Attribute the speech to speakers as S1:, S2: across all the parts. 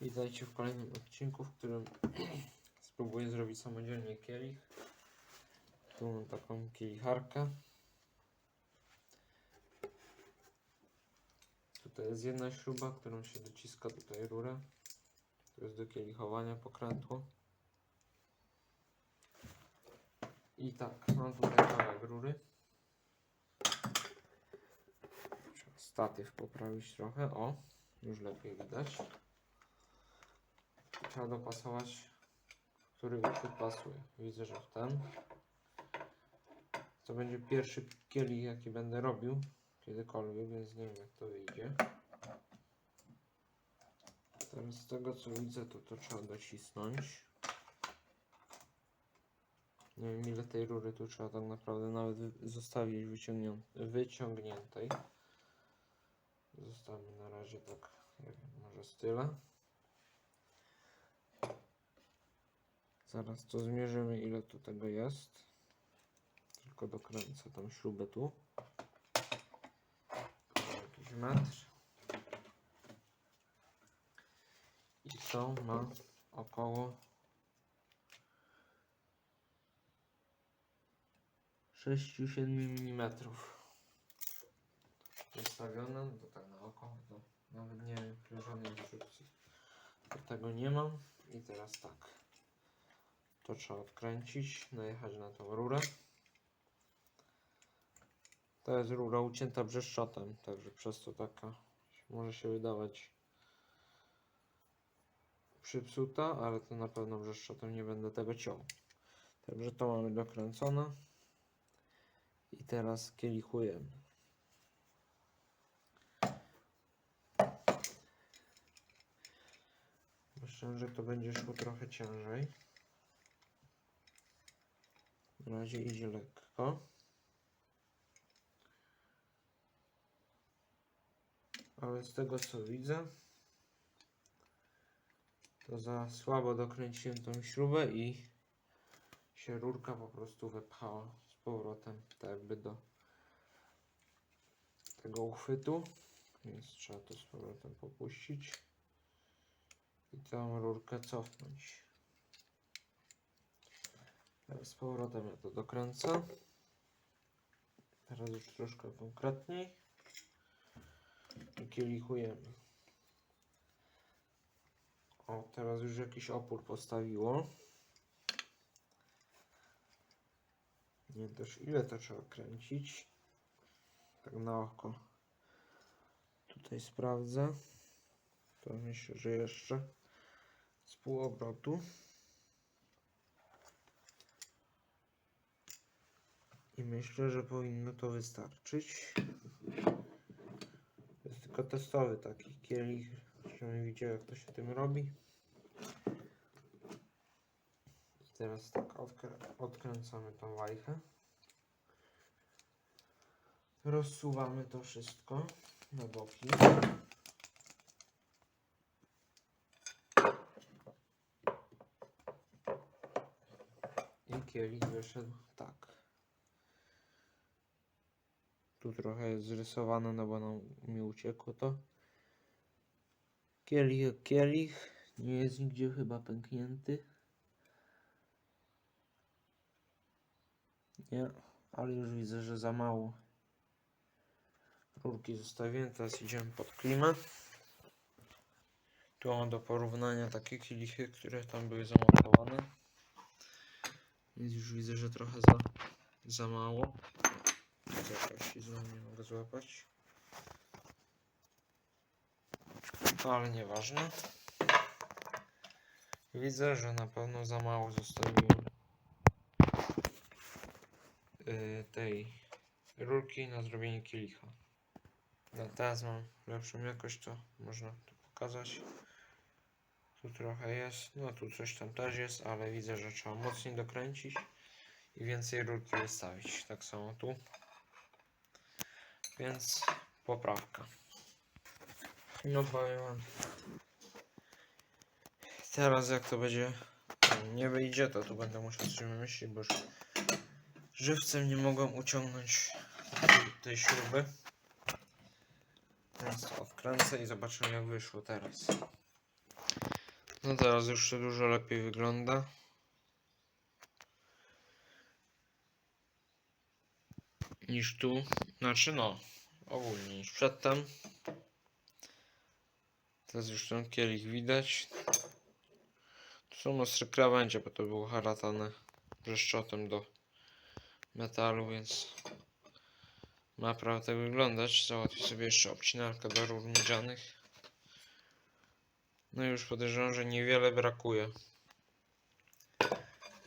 S1: Witajcie w kolejnym odcinku, w którym spróbuję zrobić samodzielnie kielich. Tu mam taką kielicharkę. Tutaj jest jedna śruba, którą się dociska tutaj rurę. To jest do kielichowania pokrętło. I tak, mam tutaj kawałek rury. Trzeba statyw poprawić trochę. O, już lepiej widać. Trzeba dopasować, który uchwyt pasuje. Widzę, że w ten. To będzie pierwszy kielich, jaki będę robił kiedykolwiek, więc nie wiem jak to wyjdzie. Teraz z tego co widzę, to to trzeba docisnąć. Nie wiem ile tej rury tu trzeba tak naprawdę nawet zostawić wyciągniętej. Zostawmy na razie tak, nie wiem, może z tyle. Zaraz to zmierzymy ile tu tego jest. Tylko dokręcę tą śrubę tu. Jakiś metr. I to ma około 6-7 mm wystawione, no to tak na oko, to nawet nie wiem, żadnej instrukcji tego nie mam. I teraz tak, to trzeba odkręcić, najechać na tą rurę. To jest rura ucięta brzeszczotem, także przez to taka może się wydawać przypsuta, ale to na pewno brzeszczotem nie będę tego ciął. Także to mamy dokręcone. I teraz kielichujemy. Myślę, że to będzie szło trochę ciężej. Na razie idzie lekko. Ale z tego co widzę, to za słabo dokręciłem tą śrubę i się rurka po prostu wepchała z powrotem, tak jakby do tego uchwytu. Więc trzeba to z powrotem popuścić i całą rurkę cofnąć. Teraz z powrotem ja to dokręcę. Teraz już troszkę konkretniej. I kielichujemy. O, teraz już jakiś opór postawiło. Nie wiem też ile to trzeba kręcić. Tak na oko. Tutaj sprawdzę. To myślę, że jeszcze z pół obrotu. I myślę, że powinno to wystarczyć. To jest tylko testowy taki kielich, żebym widział jak to się tym robi. Teraz tak odkrę- odkręcamy tą wajchę. Rozsuwamy to wszystko na boki. I kielich wyszedł tak. Tu trochę zrysowane, no bo nam mi uciekło to. Kielich kielich. Nie jest nigdzie chyba pęknięty. Nie, ale już widzę, że za mało. Rurki zostawiłem, teraz idziemy pod klimę. Tu mam do porównania takie kielichy, które tam były zamontowane. Więc już widzę, że trochę za, za mało. Jakaś znowu nie mogę złapać. Ale nieważne. Widzę, że na pewno za mało zostawiłem yy, tej rurki na zrobienie kielicha. No, teraz mam lepszą jakość, to można tu pokazać. Tu trochę jest, no tu coś tam też jest, ale widzę, że trzeba mocniej dokręcić i więcej rurki wystawić. Tak samo tu. Więc poprawka. No powiem wam. Teraz jak to będzie nie wyjdzie, to tu będę musiał coś wymyślić, bo żywcem nie mogłem uciągnąć tej, śruby. Teraz to odkręcę i zobaczymy jak wyszło teraz. No teraz już to dużo lepiej wygląda. Niż tu. Znaczy no, ogólnie niż przedtem. Teraz już ten kielich widać. Tu są ostre krawędzie, bo to było haratane brzeszczotem do metalu, więc ma prawo tak wyglądać. Załatwię sobie jeszcze obcinarkę do rur miedzianych. No i już podejrzewam, że niewiele brakuje.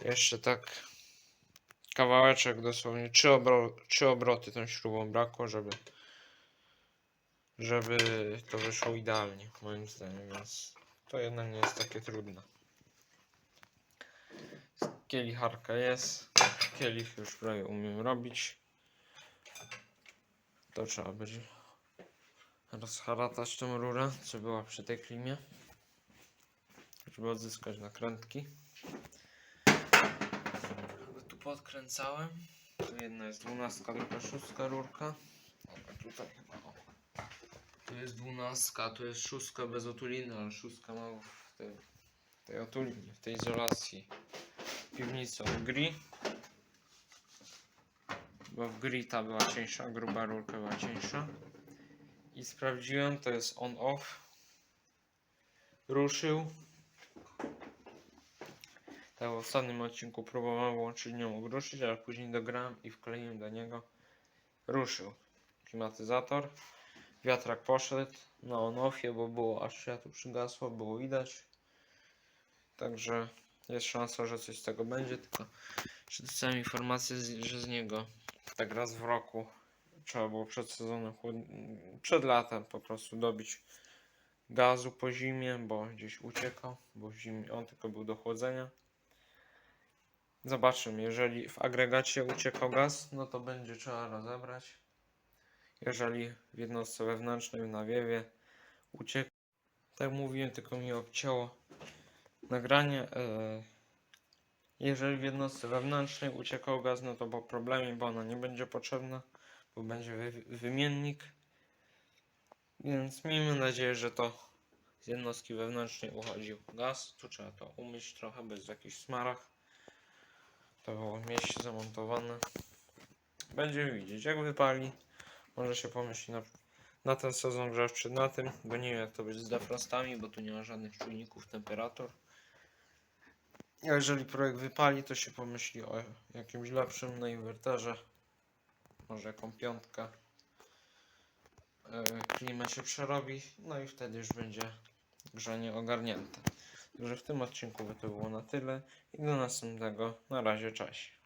S1: Jeszcze tak kawałeczek dosłownie trzy, obro trzy obroty tą śrubą brakło, żeby żeby to wyszło idealnie moim zdaniem, więc to jednak nie jest takie trudne. Kielicharka jest, kielich już prawie umiem robić. To trzeba będzie rozharatać tą rurę, co była przy tej klimie żeby odzyskać nakrętki. Podkręcałem. Tu jedna jest dwunastka, druga szóstka rurka. Dobra, tutaj chyba o. Tu jest dwunastka, tu jest szóstka bez otuliny, ale szóstka ma w tej, w tej otulinie, w tej izolacji. Piwnica w gri. Bo w gri ta była cieńsza, gruba rurka była cieńsza. I sprawdziłem, to jest on-off. Ruszył, w ostatnim odcinku próbowałem włączyć mógł ruszyć, ale później dograłem i wkleiłem do niego. Ruszył klimatyzator. Wiatrak poszedł na on-offie, bo było aż światło przygasło, było widać. Także jest szansa, że coś z tego będzie, tylko dostałem informację, że z niego tak raz w roku trzeba było przed sezonem, przed latem po prostu dobić gazu po zimie, bo gdzieś uciekał, bo zimie on tylko był do chłodzenia. Zobaczymy, jeżeli w agregacie uciekał gaz, no to będzie trzeba rozebrać. Jeżeli w jednostce wewnętrznej, w nawiewie uciekł, tak mówiłem, tylko mi obcięło nagranie. e, Jeżeli w jednostce wewnętrznej uciekał gaz, no to po problemie, bo ona nie będzie potrzebna, bo będzie wy wymiennik. Więc miejmy nadzieję, że to z jednostki wewnętrznej uchodził gaz. Tu trzeba to umyć trochę, bez jakichś smarach. To było mieście zamontowane. Będziemy widzieć, jak wypali. Może się pomyśli na, na ten sezon grzewczy na tym, bo nie wiem jak to być z defrostami, bo tu nie ma żadnych czujników temperatur. Jeżeli projekt wypali, to się pomyśli o jakimś lepszym na inwerterze. Może jaką piątkę. Yy, Klimę się przerobi, no i wtedy już będzie grzanie ogarnięte. Także w tym odcinku by to było na tyle i do następnego. Na razie, cześć.